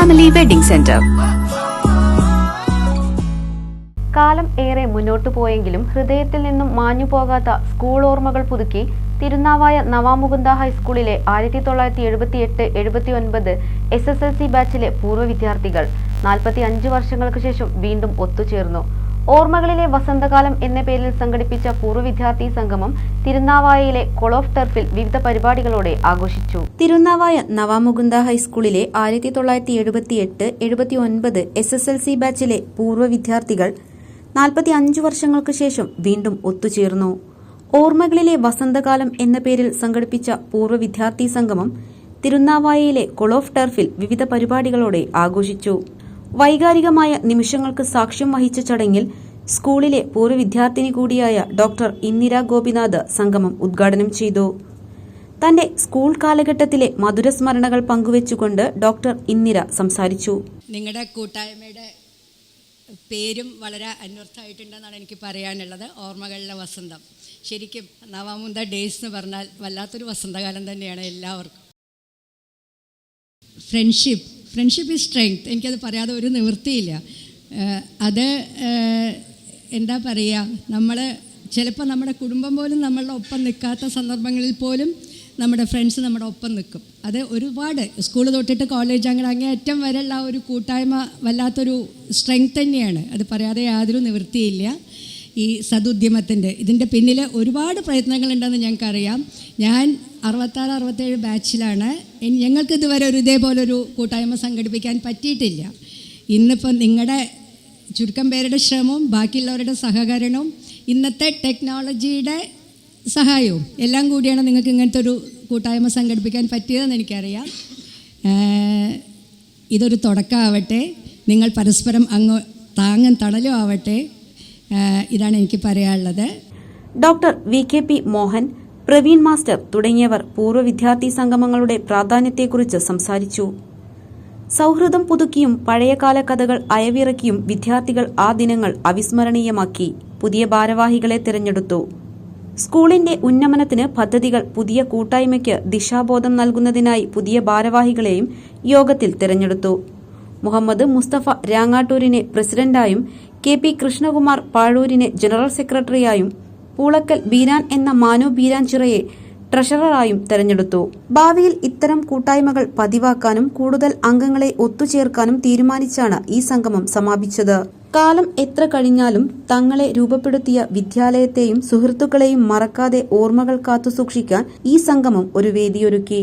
Family wedding centre കാലം ഏറെ മുന്നോട്ടു പോയെങ്കിലും ഹൃദയത്തിൽ നിന്നും മാഞ്ഞു പോകാത്ത സ്കൂൾ ഓർമ്മകൾ പുതുക്കി തിരുനാവായ നവാമുകുന്ദ ഹൈസ്കൂളിലെ ആയിരത്തി തൊള്ളായിരത്തി എഴുപത്തി എട്ട് എഴുപത്തി ഒൻപത് എസ് എസ് എൽ സി ബാച്ചിലെ പൂർവ വിദ്യാർത്ഥികൾ നാൽപ്പത്തി അഞ്ച് വർഷങ്ങൾക്ക് ശേഷം വീണ്ടും ഒത്തുചേർന്നു. ഓർമ്മകളിലെ വസന്തകാലം എന്ന പേരിൽ സംഘടിപ്പിച്ച പൂർവ വിദ്യാർത്ഥി സംഗമം തിരുനാവായയിലെ കൊളോഫ് ടർഫിൽ വിവിധ പരിപാടികളോടെ ആഘോഷിച്ചു. തിരുനാവായ നവാമുകുന്ദ ഹൈസ്കൂളിലെ ആയിരത്തി തൊള്ളായിരത്തി എഴുപത്തി എട്ട് എഴുപത്തി ഒൻപത് എസ് എസ് എൽ സി ബാച്ചിലെ പൂർവ വിദ്യാർത്ഥികൾ നാൽപ്പത്തി അഞ്ച് വർഷങ്ങൾക്ക് ശേഷം വീണ്ടും ഒത്തുചേർന്നു. ഓർമ്മകളിലെ വസന്തകാലം എന്ന പേരിൽ സംഘടിപ്പിച്ച പൂർവ വിദ്യാർത്ഥി സംഗമം തിരുനാവായയിലെ കൊളോഫ് ടർഫിൽ വിവിധ പരിപാടികളോടെ ആഘോഷിച്ചു. വൈകാരികമായ നിമിഷങ്ങൾക്ക് സാക്ഷ്യം വഹിച്ച ചടങ്ങിൽ സ്കൂളിലെ പൂർവ വിദ്യാർത്ഥിനി കൂടിയായ ഡോക്ടർ ഇന്ദിര ഗോപിനാഥ് സംഗമം ഉദ്ഘാടനം ചെയ്തു. തന്റെ സ്കൂൾ കാലഘട്ടത്തിലെ മധുര സ്മരണകൾ പങ്കുവച്ചുകൊണ്ട് ഡോക്ടർ ഇന്ദിര സംസാരിച്ചു. നിങ്ങളുടെ കൂട്ടായ്മയുടെ പേരും വളരെ അന്വർത്ഥമായിട്ടുണ്ടെന്നാണ് എനിക്ക് പറയാനുള്ളത്. ഓർമ്മകളിലെ വസന്തം. ശരിക്കും നവാമുന്ത ഡേയ്സ് എന്ന് പറഞ്ഞാൽ വല്ലാത്തൊരു വസന്തകാലം തന്നെയാണ് എല്ലാവർക്കും. ഫ്രണ്ട്ഷിപ്പ്. ഫ്രണ്ട്ഷിപ്പ് ഈസ് സ്ട്രെങ്ത് എനിക്കത് പറയാതെ ഒരു നിവൃത്തിയില്ല. അത് എന്താ പറയുക നമ്മൾ ചിലപ്പോൾ നമ്മുടെ കുടുംബം പോലും നമ്മളുടെ ഒപ്പം നിൽക്കാത്ത സന്ദർഭങ്ങളിൽ പോലും നമ്മുടെ ഫ്രണ്ട്സ് നമ്മുടെ ഒപ്പം നിൽക്കും. അത് ഒരുപാട് സ്കൂൾ തൊട്ടിട്ട് കോളേജ് അങ്ങനെ അങ്ങേയറ്റം വരെയുള്ള ഒരു കൂട്ടായ്മ വല്ലാത്തൊരു സ്ട്രെങ്ത് തന്നെയാണ്. അത് പറയാതെ യാതൊരു നിവൃത്തിയില്ല. ഈ സതുദ്യമത്തിന്റെ ഇതിന്റെ പിന്നിൽ ഒരുപാട് പ്രയത്നങ്ങളുണ്ടെന്ന് ഞങ്ങൾക്കറിയാം. ഞാൻ അറുപത്താറ് അറുപത്തേഴ് ബാച്ചിലാണ്. ഞങ്ങൾക്ക് ഇതുവരെ ഒരു ഇതേപോലൊരു കൂട്ടായ്മ സംഘടിപ്പിക്കാൻ പറ്റിയിട്ടില്ല. ഇന്നിപ്പം നിങ്ങളുടെ ചുരുക്കം പേരുടെ ശ്രമവും ബാക്കിയുള്ളവരുടെ സഹകരണവും ഇന്നത്തെ ടെക്നോളജിയുടെ സഹായവും എല്ലാം കൂടിയാണ് നിങ്ങൾക്ക് ഇങ്ങനത്തെ ഒരു കൂട്ടായ്മ സംഘടിപ്പിക്കാൻ പറ്റിയതെന്ന് എനിക്കറിയാം. ഇതൊരു തുടക്കമാവട്ടെ. നിങ്ങൾ പരസ്പരം അങ്ങ് താങ്ങും തണലും ആവട്ടെ. ഇതാണ് എനിക്ക് പറയാനുള്ളത്. Doctor V K P Mohan Praveen master തുടങ്ങിയവർ പൂർവ വിദ്യാർത്ഥി സംഗമങ്ങളുടെ പ്രാധാന്യത്തെക്കുറിച്ച് സംസാരിച്ചു. സൗഹൃദം പുതുക്കിയും പഴയകാല കഥകൾ അയവിറക്കിയും വിദ്യാർത്ഥികൾ ആ ദിനങ്ങൾ അവിസ്മരണീയമാക്കി പുതിയ ഭാരവാഹികളെ തിരഞ്ഞെടുത്തു. സ്കൂളിന്റെ ഉന്നമനത്തിന് പദ്ധതികൾ പുതിയ കൂട്ടായ്മയ്ക്ക് ദിശാബോധം നൽകുന്നതിനായി പുതിയ ഭാരവാഹികളെയും യോഗത്തിൽ തിരഞ്ഞെടുത്തു. മുഹമ്മദ് മുസ്തഫ രാങ്ങാട്ടൂരിനെ പ്രസിഡന്റായും കെ പി കൃഷ്ണകുമാർ പാഴൂരിനെ ജനറൽ സെക്രട്ടറിയായും പൂളക്കൽ ബീരാൻ എന്ന മാനു ബീരാൻചിറയെ ട്രഷററായും തെരഞ്ഞെടുത്തു. ഭാവിയിൽ ഇത്തരം കൂട്ടായ്മകൾ പതിവാക്കാനും കൂടുതൽ അംഗങ്ങളെ ഒത്തുചേർക്കാനും തീരുമാനിച്ചാണ് ഈ സംഗമം സമാപിച്ചത്. കാലം എത്ര കഴിഞ്ഞാലും തങ്ങളെ രൂപപ്പെടുത്തിയ വിദ്യാലയത്തെയും സുഹൃത്തുക്കളെയും മറക്കാതെ ഓർമ്മകൾ കാത്തുസൂക്ഷിക്കാൻ ഈ സംഗമം ഒരു വേദിയൊരുക്കി.